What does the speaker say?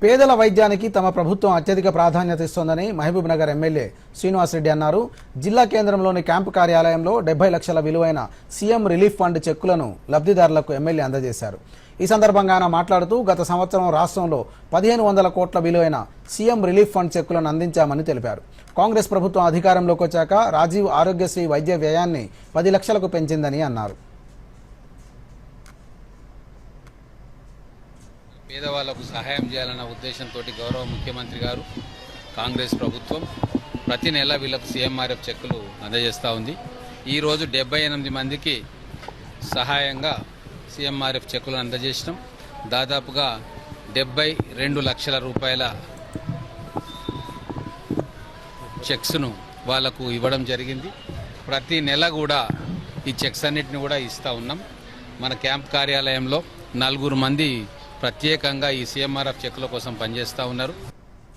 పేదల వైద్యానికి తమ ప్రభుత్వం అత్యధిక ప్రాధాన్యత ఇస్తోందని మహబూబ్ నగర్ ఎమ్మెల్యే శ్రీనివాసరెడ్డి అన్నారు. జిల్లా కేంద్రంలోని క్యాంపు కార్యాలయంలో డెబ్బై లక్షల విలువైన సీఎం రిలీఫ్ ఫండ్ చెక్కులను లబ్ధిదారులకు ఎమ్మెల్యే అందజేశారు. ఈ సందర్భంగా ఆయన మాట్లాడుతూ గత సంవత్సరం రాష్ట్రంలో పదిహేను వందల కోట్ల విలువైన సీఎం రిలీఫ్ ఫండ్ చెక్కులను అందించామని తెలిపారు. కాంగ్రెస్ ప్రభుత్వం అధికారంలోకి వచ్చాక రాజీవ్ ఆరోగ్యశ్రీ వైద్య వ్యయాన్ని పది లక్షలకు పెంచిందని అన్నారు. పేదవాళ్ళకు సహాయం చేయాలన్న ఉద్దేశంతో గౌరవ ముఖ్యమంత్రి గారు కాంగ్రెస్ ప్రభుత్వం ప్రతి నెల వీళ్ళకు సీఎంఆర్ఎఫ్ చెక్కులు అందజేస్తూ ఉంది. ఈరోజు డెబ్బై ఎనిమిది మందికి సహాయంగా సీఎంఆర్ఎఫ్ చెక్కులు అందజేసినాం. దాదాపుగా డెబ్బై రెండు లక్షల రూపాయల చెక్స్ను వాళ్ళకు ఇవ్వడం జరిగింది. ప్రతి నెల కూడా ఈ చెక్స్ అన్నిటిని కూడా ఇస్తూ ఉన్నాం. మన క్యాంప్ కార్యాలయంలో నలుగురు మంది ప్రత్యేకంగా ఈ సీఎంఆర్ఎఫ్ చెక్కుల కోసం పనిచేస్తూ ఉన్నారు.